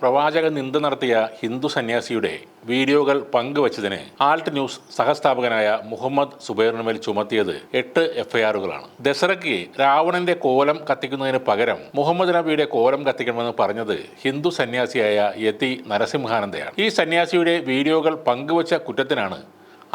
പ്രവാചക നിന്ദ നടത്തിയ ഹിന്ദു സന്യാസിയുടെ വീഡിയോകൾ പങ്കുവച്ചതിന് ആൾട്ട് ന്യൂസ് സഹസ്ഥാപകനായ മുഹമ്മദ് സുബൈറിനുമേൽ ചുമത്തിയത് എട്ട് എഫ്ഐആറുകളാണ്. ദസറയ്ക്ക് രാവണന്റെ കോലം കത്തിക്കുന്നതിന് പകരം മുഹമ്മദ് നബിയുടെ കോലം കത്തിക്കണമെന്ന് പറഞ്ഞത് ഹിന്ദു സന്യാസിയായ യതി നരസിംഹാനന്ദയാണ്. ഈ സന്യാസിയുടെ വീഡിയോകൾ പങ്കുവച്ച കുറ്റത്തിനാണ്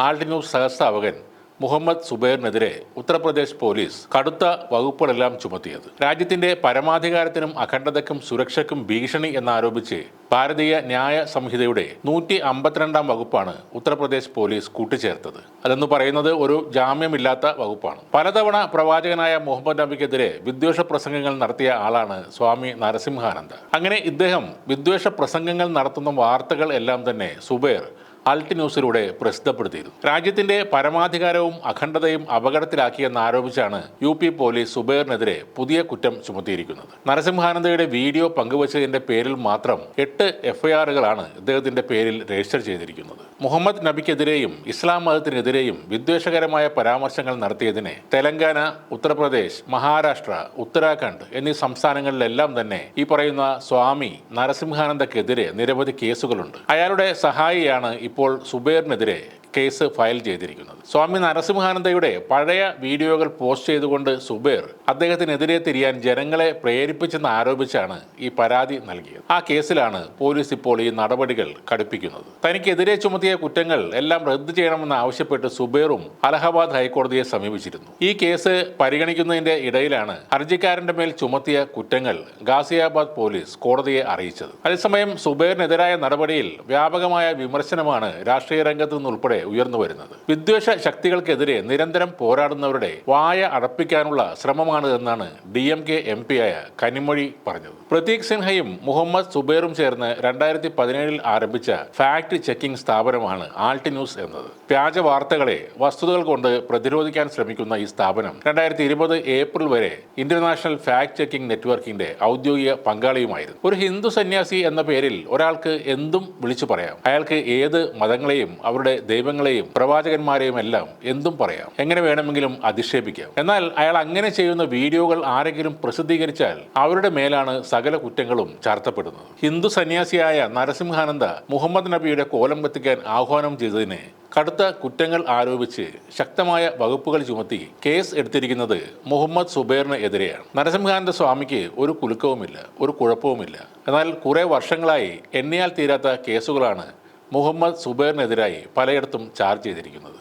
ആൾട്ട് ന്യൂസ് സഹസ്ഥാപകൻ മുഹമ്മദ് സുബൈറിനെതിരെ ഉത്തർപ്രദേശ് പോലീസ് കടുത്ത വകുപ്പുകളെല്ലാം ചുമത്തിയത്. രാജ്യത്തിന്റെ പരമാധികാരത്തിനും അഖണ്ഡതയ്ക്കും സുരക്ഷയ്ക്കും ഭീഷണി എന്നാരോപിച്ച് ഭാരതീയ ന്യായ സംഹിതയുടെ നൂറ്റി അമ്പത്തിരണ്ടാം വകുപ്പാണ് ഉത്തർപ്രദേശ് പോലീസ് കൂട്ടിച്ചേർത്തത്. അതെന്ന് പറയുന്നത് ഒരു ജാമ്യമില്ലാത്ത വകുപ്പാണ്. പലതവണ പ്രവാചകനായ മുഹമ്മദ് നബിക്കെതിരെ വിദ്വേഷ പ്രസംഗങ്ങൾ നടത്തിയ ആളാണ് സ്വാമി നരസിംഹാനന്ദ. അങ്ങനെ ഇദ്ദേഹം വിദ്വേഷ പ്രസംഗങ്ങൾ നടത്തുന്ന വാർത്തകൾ എല്ലാം തന്നെ സുബൈർ അൾട്ട് ന്യൂസിലൂടെ പ്രസിദ്ധപ്പെടുത്തിയിരുന്നു. രാജ്യത്തിന്റെ പരമാധികാരവും അഖണ്ഡതയും അപകടത്തിലാക്കിയെന്ന് ആരോപിച്ചാണ് യു പി പോലീസ് സുബൈറിനെതിരെ പുതിയ കുറ്റം ചുമത്തിയിരിക്കുന്നത്. നരസിംഹാനന്ദയുടെ വീഡിയോ പങ്കുവച്ചതിന്റെ പേരിൽ മാത്രം എട്ട് എഫ്ഐആറുകളാണ് ഇദ്ദേഹത്തിന്റെ പേരിൽ രജിസ്റ്റർ ചെയ്തിരിക്കുന്നത്. മുഹമ്മദ് നബിക്കെതിരെയും ഇസ്ലാം മതത്തിനെതിരെയും വിദ്വേഷകരമായ പരാമർശങ്ങൾ നടത്തിയതിനെ തെലങ്കാന ഉത്തർപ്രദേശ് മഹാരാഷ്ട്ര ഉത്തരാഖണ്ഡ് എന്നീ സംസ്ഥാനങ്ങളിലെല്ലാം തന്നെ ഈ പറയുന്ന സ്വാമി നരസിംഹാനന്ദക്കെതിരെ നിരവധി കേസുകളുണ്ട്. അയാളുടെ സഹായിയാണ് ഇപ്പോൾ സുബൈറിനെതിരെ കേസ് ഫയൽ ചെയ്തിരിക്കുന്നത്. സ്വാമി നരസിംഹാനന്ദയുടെ പഴയ വീഡിയോകൾ പോസ്റ്റ് ചെയ്തുകൊണ്ട് സുബേർ അദ്ദേഹത്തിനെതിരെ തിരിയാൻ ജനങ്ങളെ പ്രേരിപ്പിച്ചെന്ന് ആരോപിച്ചാണ് ഈ പരാതി നൽകിയത്. ആ കേസിലാണ് പോലീസ് ഇപ്പോൾ ഈ നടപടികൾ കടുപ്പിക്കുന്നത്. തനിക്കെതിരെ ചുമത്തിയ കുറ്റങ്ങൾ എല്ലാം റദ്ദു ചെയ്യണമെന്ന് ആവശ്യപ്പെട്ട് സുബേറും അലഹബാദ് ഹൈക്കോടതിയെ സമീപിച്ചിരുന്നു. ഈ കേസ് പരിഗണിക്കുന്നതിന്റെ ഇടയിലാണ് ഹർജിക്കാരന്റെ മേൽ ചുമത്തിയ കുറ്റങ്ങൾ ഗാസിയാബാദ് പോലീസ് കോടതിയെ അറിയിച്ചത്. അതേസമയം സുബേറിനെതിരായ നടപടിയിൽ വ്യാപകമായ വിമർശനമാണ് രാഷ്ട്രീയ രംഗത്ത് നിന്നുൾപ്പെടെ ഉയർന്നു വരുന്നത്. വിദ്വേഷ ശക്തികൾക്കെതിരെ നിരന്തരം പോരാടുന്നവരുടെ വായ അടപ്പിക്കാനുള്ള ശ്രമമാണ് എന്നാണ് D M K M P ആയ കനിമൊഴി പറഞ്ഞത്. പ്രതീക് സിൻഹയും മുഹമ്മദ് സുബൈറും ചേർന്ന് രണ്ടായിരത്തി പതിനേഴിൽ ആരംഭിച്ച ഫാക്ട് ചെക്കിംഗ് സ്ഥാപനമാണ് ആൾട്ടി ന്യൂസ് എന്നത്. വ്യാജ വാർത്തകളെ വസ്തുതകൾ കൊണ്ട് പ്രതിരോധിക്കാൻ ശ്രമിക്കുന്ന ഈ സ്ഥാപനം രണ്ടായിരത്തി ഇരുപത് ഏപ്രിൽ വരെ ഇന്റർനാഷണൽ ഫാക്ട് ചെക്കിംഗ് നെറ്റ്വർക്കിന്റെ ഔദ്യോഗിക പങ്കാളിയുമായിരുന്നു. ഒരു ഹിന്ദു സന്യാസി എന്ന പേരിൽ ഒരാൾക്ക് എന്തും വിളിച്ചു പറയാം. അയാൾക്ക് ഏത് മതങ്ങളെയും അവരുടെ ദൈവങ്ങളെയും പ്രവാചകന്മാരെയും എല്ലാം എന്തും പറയാം. എങ്ങനെ വേണമെങ്കിലും അധിക്ഷേപിക്കാം. എന്നാൽ അയാൾ അങ്ങനെ ചെയ്യുന്ന വീഡിയോകൾ ആരെങ്കിലും പ്രസിദ്ധീകരിച്ചാൽ അവരുടെ മേലാണ് സകല കുറ്റങ്ങളും ചാർത്തപ്പെടുന്നത്. ഹിന്ദു സന്യാസിയായ നരസിംഹാനന്ദ മുഹമ്മദ് നബിയുടെ കോലം കത്തിക്കാൻ ആഹ്വാനം ചെയ്തതിനെ കടുത്ത കുറ്റങ്ങൾ ആരോപിച്ച് ശക്തമായ വകുപ്പുകൾ ചുമത്തി കേസ് എടുത്തിരിക്കുന്നത് മുഹമ്മദ് സുബൈറിന് എതിരെയാണ്. നരസിംഹാനന്ദ സ്വാമിക്ക് ഒരു കുലുക്കവുമില്ല ഒരു കുഴപ്പവുമില്ല. എന്നാൽ കുറേ വർഷങ്ങളായി എണ്ണിയാൽ തീരാത്ത കേസുകളാണ് മുഹമ്മദ് സുബൈറിനെതിരായി പലയിടത്തും ചാർജ് ചെയ്തിരിക്കുന്നത്.